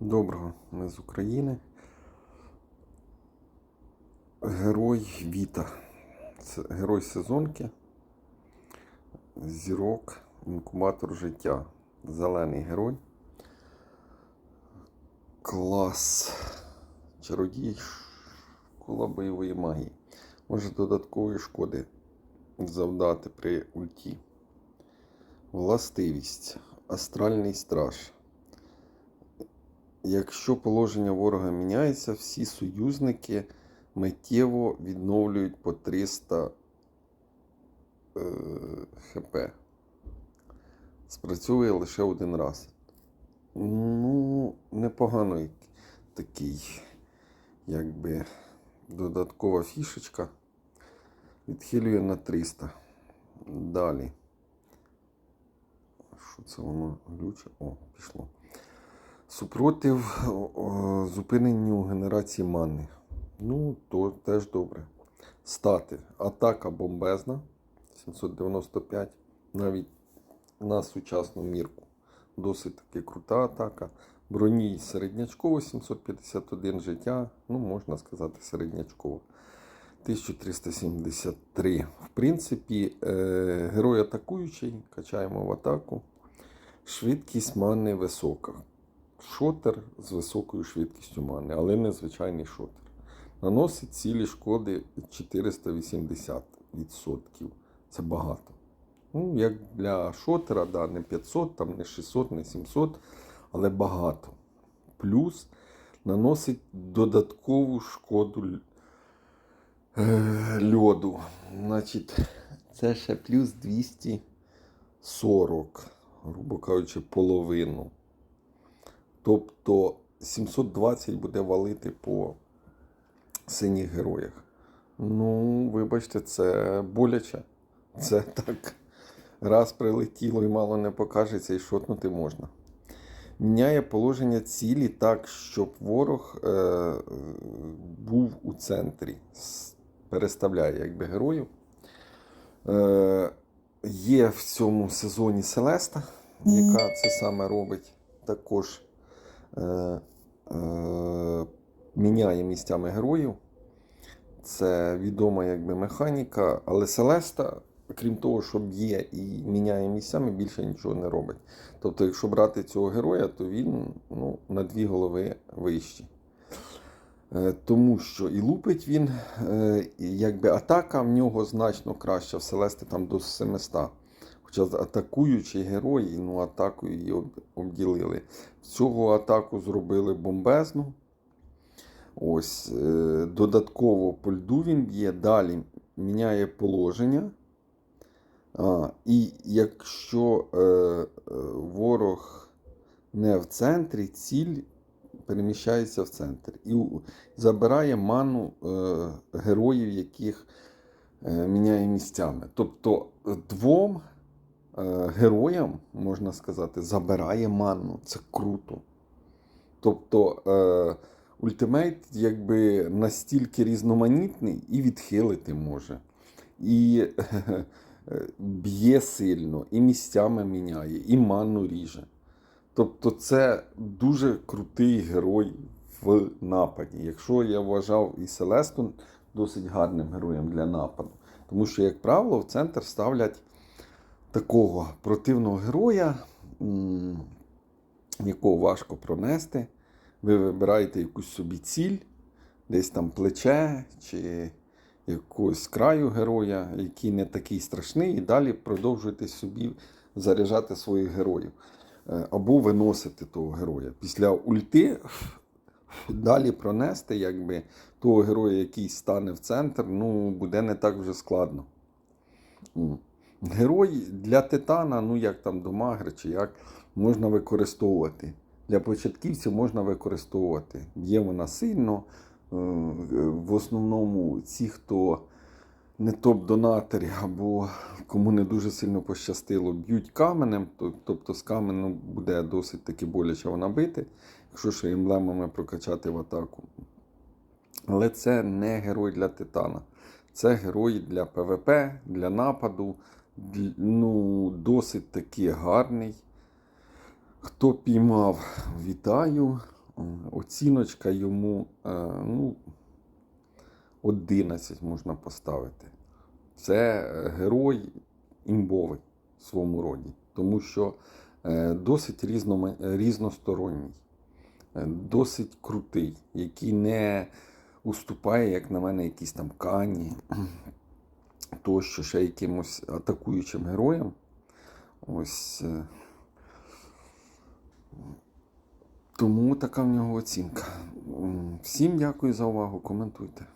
Доброго, ми з України. Герой Віта. Це герой сезонки. Зірок, інкубатор життя. Зелений герой. Клас. Чародій школа бойової магії. Може додаткової шкоди завдати при ульті. Властивість. Астральний страж. Якщо положення ворога міняється, всі союзники миттєво відновлюють по 300 е, хп. Спрацьовує лише один раз. Ну, непоганий такий, якби додаткова фішечка. Відхилює на 300. Далі. Що це воно глюче? О, пішло. Супротив зупиненню генерації мани. Ну, то теж добре. Стати. Атака бомбезна. 795. Навіть на сучасну мірку. Досить таки крута атака. Броні середнячково 751 життя. Ну, можна сказати, середнячково. 1373. В принципі, е, герой атакуючий. Качаємо в атаку. Швидкість мани висока шотер з високою швидкістю мани, але не звичайний шотер. Наносить цілі шкоди 480%. Це багато. Ну, як для шотера, да, не 500, там не 600, не 700, але багато. Плюс наносить додаткову шкоду е, льоду. Значить, це ще плюс 240, грубо кажучи, половину. Тобто 720 буде валити по синіх героях. Ну, вибачте, це боляче. Це так. Раз прилетіло і мало не покажеться, і шотнути можна. Міняє положення цілі так, щоб ворог е, був у центрі. Переставляє якби героїв. Е, Є в цьому сезоні Селеста, яка це саме робить. Також міняє місцями героїв. Це відома якби механіка, але Селеста, крім того, що б'є і міняє місцями, більше нічого не робить. Тобто, якщо брати цього героя, то він ну, на дві голови вищий. Е, Тому що і лупить він, е, і якби атака в нього значно краща, в Селести там до 700. Хоча атакуючий герой, ну атакою її обділили. Цього атаку зробили бомбезну. Ось, е, додатково по льду він б'є, далі міняє положення. А, і якщо е, е, ворог не в центрі, ціль переміщається в центр і забирає ману е, героїв, яких е, міняє місцями. Тобто двом героям, можна сказати, забирає ману. Це круто. Тобто е, ультимейт якби настільки різноманітний і відхилити може. І е, б'є сильно, і місцями міняє, і ману ріже. Тобто це дуже крутий герой в нападі. Якщо я вважав і Селесту досить гарним героєм для нападу. Тому що, як правило, в центр ставлять такого противного героя, якого важко пронести. Ви вибираєте якусь собі ціль, десь там плече чи якогось краю героя, який не такий страшний, і далі продовжуєте собі заряджати своїх героїв. Е, Або виносити того героя. Після ульти далі пронести якби, того героя, який стане в центр, ну, буде не так вже складно. Герой для титана, ну як там до магри, чи як, можна використовувати. Для початківців можна використовувати. Є вона сильно. Е, В основному ці, хто не топ-донатори або кому не дуже сильно пощастило, б'ють каменем, тобто з каменем буде досить таки боляче вона бити, якщо ще емблемами прокачати в атаку. Але це не герой для титана. Це герой для ПВП, для нападу. Ну, досить таки гарний. Хто піймав, вітаю. Оціночка йому е, ну, 11 можна поставити. Це герой імбовий в своєму роді, тому що е, досить різнома- різносторонній, е, досить крутий, який не уступає, як на мене, якісь там кані, тощо ще якимось атакуючим героям. Ось. е, Тому така в нього оцінка. Всім дякую за увагу. Коментуйте.